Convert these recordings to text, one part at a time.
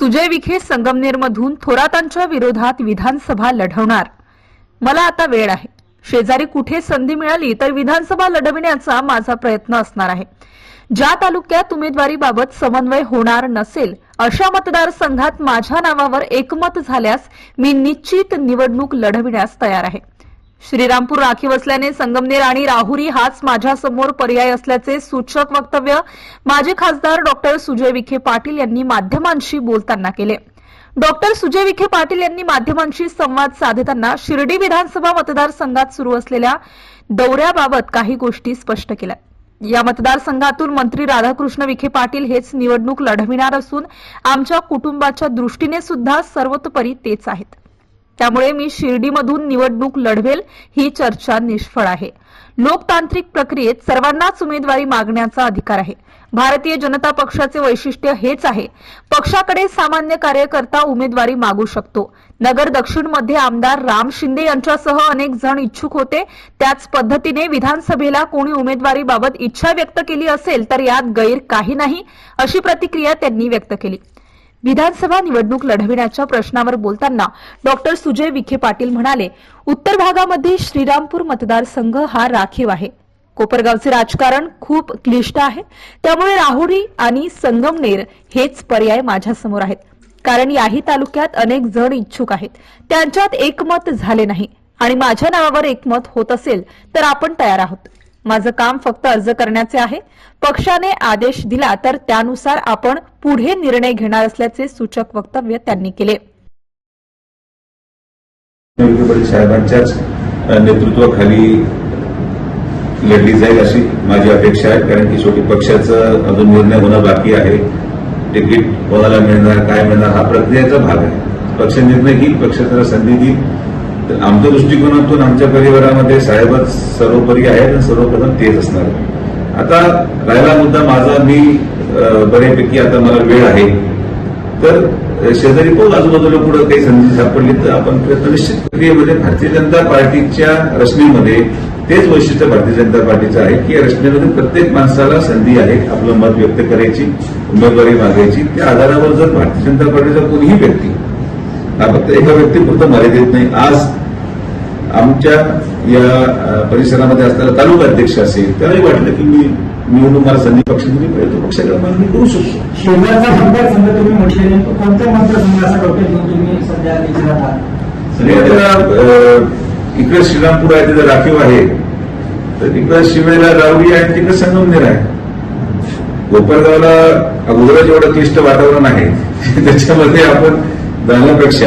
सुजय विखे संगमनेरमधून थोरातांच्या विरोधात विधानसभा लढवणार. मला आता वेळ आहे. शेजारी कुठे संधी मिळाली तर विधानसभा लढविण्याचा माझा प्रयत्न असणार आहे. ज्या तालुक्यात उमेदवारीबाबत समन्वय होणार नसेल अशा मतदारसंघात माझ्या नावावर एकमत झाल्यास मी निश्चित निवडणूक लढविण्यास तयार आहे. श्रीरामपूर राखीव असल्याने संगमनेर आणि राहुरी हाच माझ्यासमोर पर्याय असल्याचे सूचक वक्तव्य माजी खासदार डॉक्टर सुजय विखे पाटील यांनी माध्यमांशी बोलताना केले. डॉक्टर सुजय विखे पाटील यांनी माध्यमांशी संवाद साधताना शिर्डी विधानसभा मतदारसंघात सुरू असलेल्या दौऱ्याबाबत काही गोष्टी स्पष्ट केल्या. या मतदारसंघातून मंत्री राधाकृष्ण विखे पाटील हेच निवडणूक लढविणार असून आमच्या कुटुंबाच्या दृष्टीने सुद्धा सर्वतोपरी तेच आहेत. त्यामुळे मी शिर्डीमधून निवडणूक लढवेल ही चर्चा निष्फळ आहे. लोकतांत्रिक प्रक्रियेत सर्वांनाच उमेदवारी मागण्याचा अधिकार आहे. भारतीय जनता पक्षाचे वैशिष्ट्य हेच आहे. पक्षाकडे सामान्य कार्यकर्ता उमेदवारी मागू शकतो. नगर दक्षिणमध्ये आमदार राम शिंदे यांच्यासह अनेक जण इच्छुक होते. त्याच पद्धतीने विधानसभेला कोणी उमेदवारीबाबत इच्छा व्यक्त केली असेल तर यात गैर काही नाही अशी प्रतिक्रिया त्यांनी व्यक्त केली. विधानसभा निवडणूक लढविण्याच्या प्रश्नावर बोलताना डॉक्टर सुजय विखे पाटील म्हणाले उत्तर भागामध्ये श्रीरामपूर मतदारसंघ हा राखीव आहे. कोपरगावचे राजकारण खूप क्लिष्ट आहे. त्यामुळे राहुरी आणि संगमनेर हेच पर्याय माझ्यासमोर आहेत. कारण याही तालुक्यात अनेक जण इच्छुक आहेत. त्यांच्यात एकमत झाले नाही. आणि माझ्या नावावर एकमत होत असेल तर आपण तयार आहोत. माझं काम फक्त अर्ज करण्याचे आहे. पक्षाने आदेश दिला तर त्यानुसार आपण पुढे निर्णय घेणार असल्याचे सूचक वक्तव्य त्यांनी केले. साहेबांच्याच नेतृत्वाखाली लढली जाईल अशी माझी अपेक्षा आहे. कारण की शेवटी पक्षाचं अजून निर्णय होणं बाकी आहे. तिकीट कोणाला मिळणार काय मिळणार हा प्रक्रियेचा भाग आहे. पक्ष निर्णय घेईल पक्ष त्याला संधी देईल. तर आमच्या दृष्टिकोनातून आमच्या परिवारामध्ये साहेबच सर्वोपरी आहेत आणि सर्वप्रथम तेच असणार. आता राहिला मुद्दा माझा मी बऱ्यापैकी आता मला वेळ आहे. तर शेजारी पाहून आजूबाजूला पुढे काही संधी सापडली तर आपण प्रयत्न निश्चित प्रक्रियेमध्ये भारतीय जनता पार्टीच्या रचनेमध्ये तेच वैशिष्ट्य भारतीय जनता पार्टीचं आहे की या रचनेमध्ये प्रत्येक माणसाला संधी आहे आपलं मत व्यक्त करायची उमेदवारी मागायची. त्या आधारावर जर भारतीय जनता पार्टीचा कोणीही व्यक्ती हा फक्त एका व्यक्तीपुरतं मर्यादित नाही आज आमच्या या परिसरामध्ये असणारा तालुका अध्यक्ष असेल त्यालाही वाटलं की मी निवडून मला संधी पक्ष दिली पाहिजे तो पक्षाकडे मागणी करू शकतो. शेजारचा मतदारसंघ तुम्ही म्हटलेले तो कोणता मतदारसंघ असा घेऊन तुम्ही सध्या विचारत आहात? इकडे श्रीरामपूर आहे तिथं राखीव आहे. तर तिकडं शिवेला रावडी आहे तिकडे संगमनेर आहे. कोपरगावला अगोदरच एवढं क्लिष्ट वातावरण आहे. त्याच्यामध्ये आपण जाण्यापेक्षा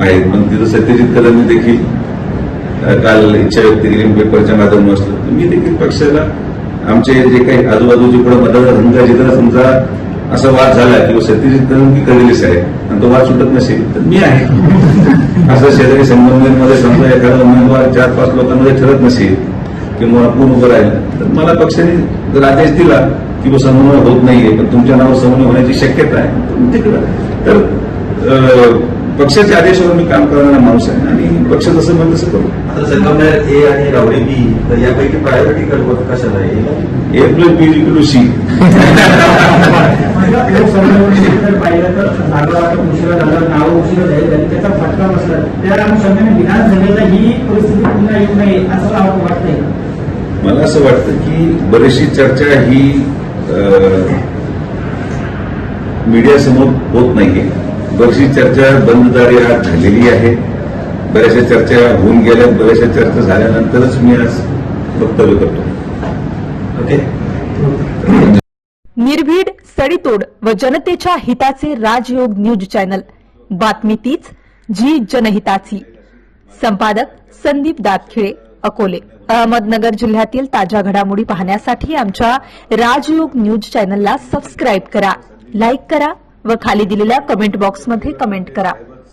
आहेत. पण तिथं सत्यजित कदमनी देखील काल इच्छा व्यक्त केली पेपरच्या माध्यमातून असतं तर मी देखील पक्षाला आमचे जे काही आजूबाजूचे पुढे मतदारसंघ जिथं समजा असा वाद झाला किंवा सत्यजित कदम की कदिले साहेब आणि तो वाद सुटत नसेल तर मी आहे. असं शेजारी संगमनेरमध्ये समजा एखादा उमेदवार चार पाच लोकांमध्ये ठरत नसेल किंवा कोण उभं राहिलं तर मला पक्षाने जर आदेश दिला की बा समन्वय होत नाहीये पण तुमच्या नावावर समन्वय होण्याची शक्यता आहे तर पक्षाच्या आदेशावर मी काम करणारा माणूस आहे आणि पक्ष जसं म्हणून तसं करू. आता संगमनेर ए आणि रावडी बी तर यापैकी प्रायोरिटी कशाला आहे? A plus B equal C लोकसभेवर जर पाहिलं तर जागा वाटप उशिरा झालं नावं उशिरा झाली झाली त्याचा फटका बसला त्या अनुषंगाने विधानसभेला ही परिस्थिती पुन्हा येऊ नये असं मला वाटतंय मला असं वाटतं की बरीचशी चर्चा ही मीडियासमोर होत नाहीये. बरीचशी चर्चा बंद दारी आज झालेली आहे. बऱ्याचशा चर्चा होऊन गेल्या बऱ्याचशा चर्चा झाल्यानंतरच मी आज वक्तव्य करतो. ओके? निर्भीड सडीतोड व जनतेच्या हिताचे राजयोग न्यूज चॅनल. बातमी तीच जी जनहिताची. संपादक संदीप दातखिळे अकोले. अहमदनगर जिल्ह्यातील ताज्या घडामोडी पाहण्यासाठी आमच्या राजयोग न्यूज चॅनलला सबस्क्राईब करा लाईक करा व खाली दिलेल्या कमेंट बॉक्समध्ये कमेंट करा.